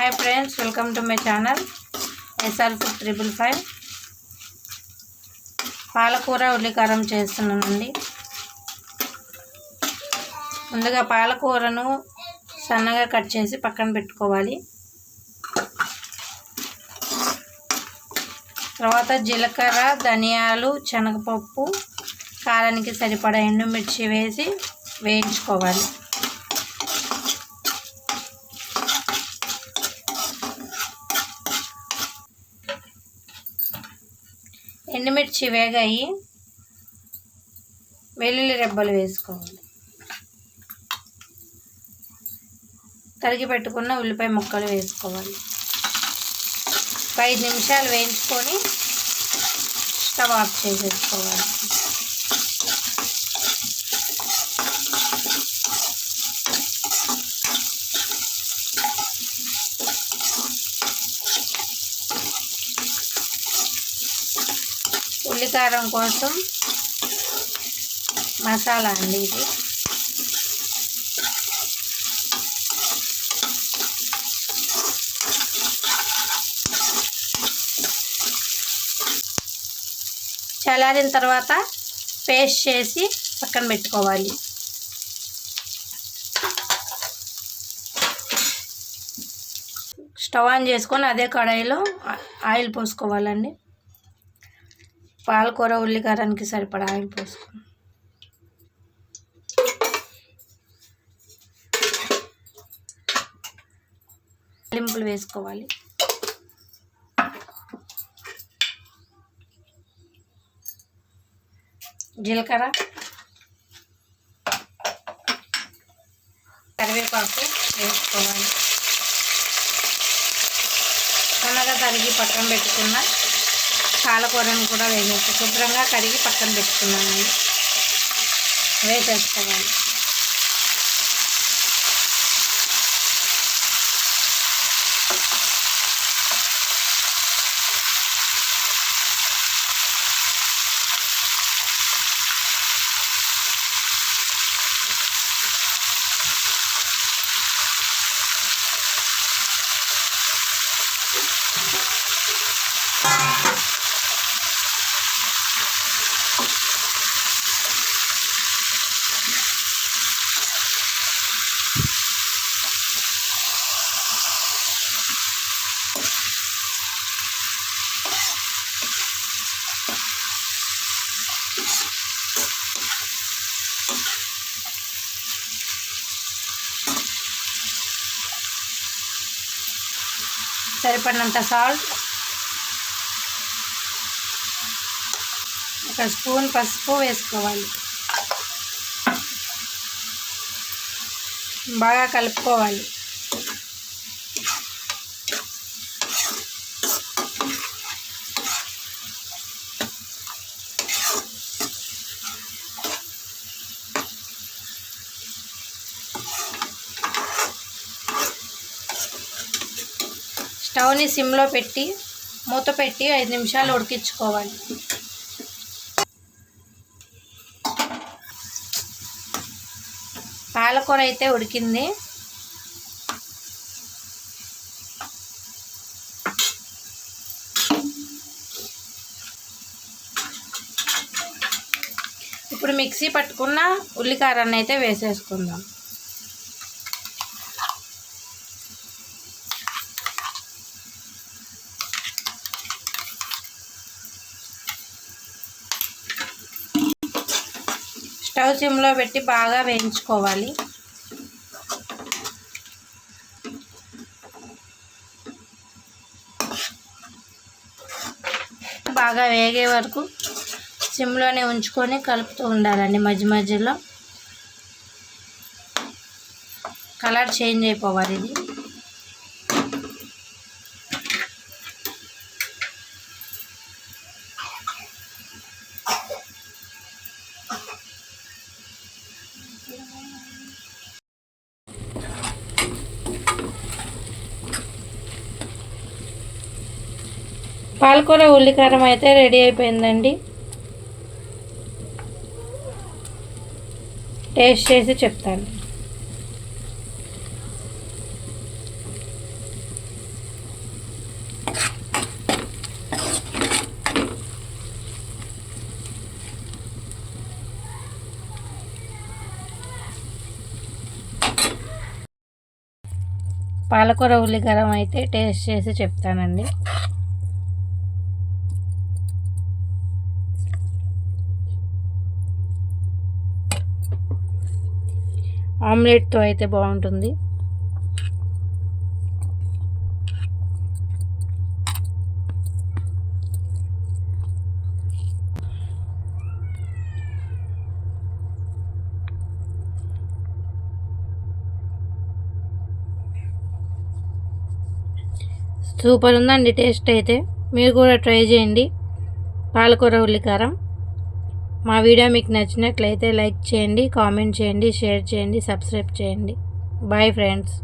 Hi friends welcome to my channel SR food five పాలకూర ఉల్లికారం చేస్తున్నానండి. ముందుగా పాలకూరను సన్నగా కట్ చేసి పక్కన పెట్టుకోవాలి. తర్వాత జీలకర్ర ధనియాలు శనగపప్పు కారానికి సరిపడా ఎండుమిర్చి వేసి వేయించుకోవాలి. ఎండుమిర్చి వేగాయి. వెల్లుల్లి రెబ్బలు వేసుకోవాలి. తరిగి పెట్టుకున్న ఉల్లిపాయ ముక్కలు వేసుకోవాలి. ఐదు నిమిషాలు వేయించుకొని స్టవ్ ఆఫ్ చేసేసుకోవాలి. ఉల్లికారం కోసం మసాలా అండి ఇది. చల్లారిన తర్వాత పేస్ట్ చేసి పక్కన పెట్టుకోవాలి. స్టవ్ ఆన్ చేసుకొని అదే కడాయిలో ఆయిల్ పోసుకోవాలండి. పాలకూర ఉల్లికారానికి సరిపడా ఆయిల్ పోసుకో లింపులు వేసుకోవాలి. జీలకర్ర కరివేపాకు వేసుకోవాలి. సన్నగా తరిగి పక్కన పెట్టుకున్న పాలకూరను కూడా వేసేసి శుభ్రంగా కడిగి పక్కన పెట్టుకున్నాను. వేసేసుకోవాలి. సరిపడినంత సాల్ట్ ఒక స్పూన్ పసుపు వేసుకోవాలి బాగా కలుపుకోవాలి స్టవ్ని సిమ్లో పెట్టి మూత పెట్టి ఐదు నిమిషాలు ఉడికించుకోవాలి. పాలకూర అయితే ఉడికింది. ఇప్పుడు మిక్సీ పట్టుకున్న ఉల్లికారాన్ని అయితే వేసేసుకుందాం. స్టవ్ సిమ్లో పెట్టి బాగా వేయించుకోవాలి. బాగా వేగే వరకు సిమ్లోనే ఉంచుకొని కలుపుతూ ఉండాలండి మధ్య మధ్యలో. కలర్ చేంజ్ అయిపోవాలి ఇది. పాలకూర ఉల్లికారం అయితే రెడీ అయిపోయిందండి. టేస్ట్ చేసి చెప్తాను. పాలకూర ఉల్లిగరం అయితే టేస్ట్ చేసి చెప్తానండి. ఆమ్లెట్తో అయితే బాగుంటుంది. సూపర్ ఉందండి టేస్ట్ అయితే. మీరు కూడా ట్రై చేయండి. పాలకూర ఉల్లికారం. మా వీడియో మీకు నచ్చినట్లయితే లైక్ చేయండి కామెంట్ చేయండి షేర్ చేయండి సబ్స్క్రైబ్ చేయండి. Bye friends